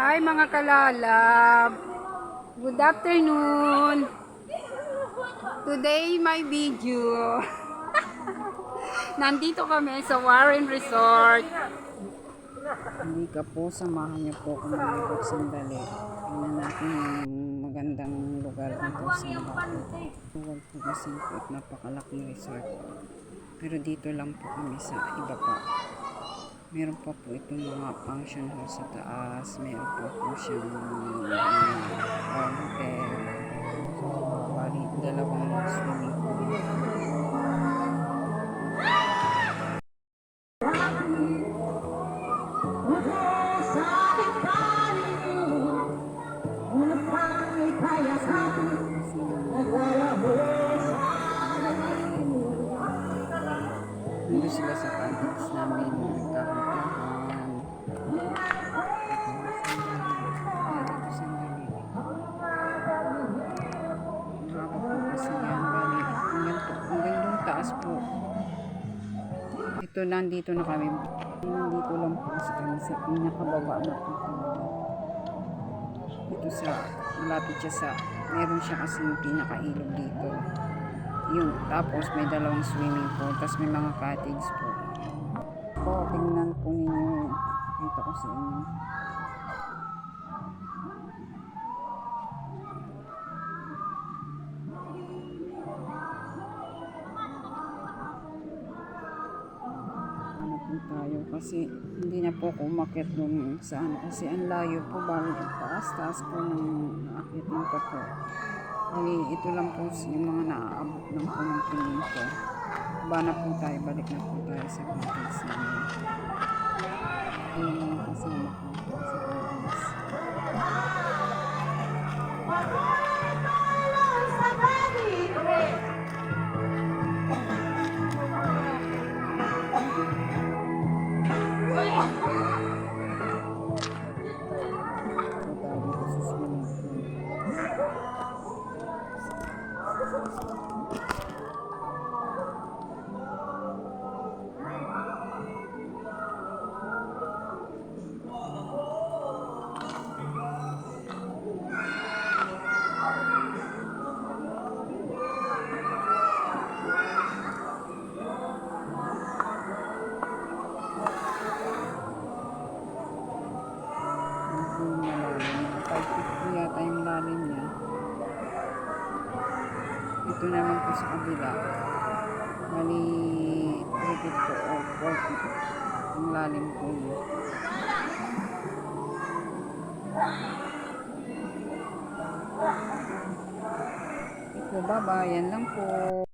Hi mga kalalab. Good afternoon. Today my video. Nandito kami sa Warren Resort. Hindi ka po, samahan niyo po kung malibot sandali. Tingnan natin yung magandang lugar dito sa. Huwag po kasi po at resort. Pero dito lang po kami sa iba pa. Meron pa po itong mga function hall sa taas. Meron pa po siyang uh, hotel. So, bali, dalawang swimming pool. Nandito sila sa cottage namin. Nagkakantahan. Dito po. Ito nandito na kami. Nandito lang po kasi kami sa pinakababa na po. Ito sa, malapit siya sa, meron siya kasi yung pinakailog dito. Yung, tapos may dalawang swimming pool, tapos may mga cottage po. Po, tingnan po ninyo. Dito ko sa inyo. Ano tayo kasi hindi na po ako umakit dun sa ano kasi ang layo po bali taas taas po ng aakitin ko po. Bali, ito lang po yung mga naaabot ng tingin ko. Ba na po tayo, balik na po tayo sa cottage namin. Medyo malalim. 550 yata yung lalim niya. Ito naman po sa kabila. Bali, repeat po o 40 ang lalim po niya. Ito, baba. Yan lang po.